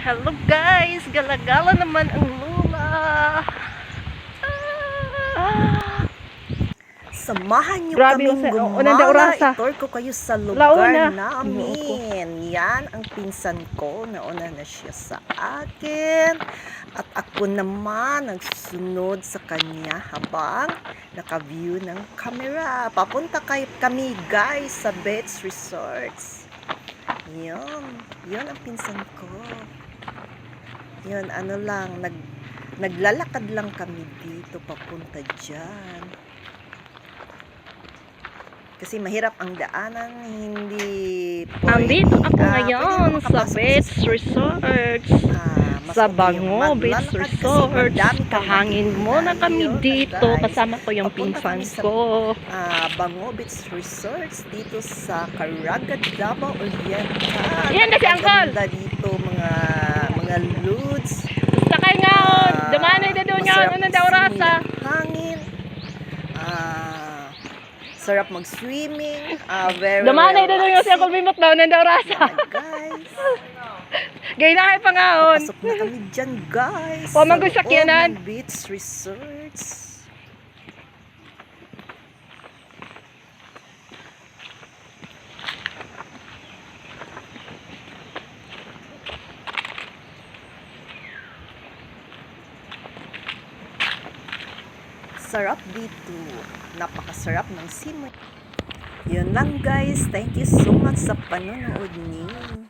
Hello guys! Galagala naman ang lula! Ah! Samahan niyo Grabe kaming sa- gumala. Itor ko kayo sa lugar Launa. namin. Yan ang pinsan ko. Nauna na siya sa akin. At ako naman nagsusunod sa kanya habang naka-view ng camera. Papunta kay kami guys sa Bets Resorts. Yun. Yun ang pinsan ko. Yun, ano lang, nag, naglalakad lang kami dito papunta dyan. Kasi mahirap ang daanan, hindi Andito pwede, ako ah, ngayon sa Bets Resorts. Ah, Sa Bango Beach kasi Resort. madami kang Kahangin muna kami dito. Kasama ko yung pinsan ko. Ah, Bango Beach Resorts dito sa Caraga, Davao Oriental. Yan na si Uncle. Mga ludes. Sakay nga on! Dumanay na doon nga on! Ano daw rasa? Hangin. Ah, sarap mag-swimming. Ah, very Dumanay na doon nga si Uncle Mimot daw. Ano daw rasa? Guys. Gay na kayo pa nga on! Pasok na kami dyan, guys. O, mag- Sa loob sakyanan. ng Beach Resorts. Sarap dito. Napakasarap ng simoy. Yun lang guys. Thank you so much sa panonood niyo.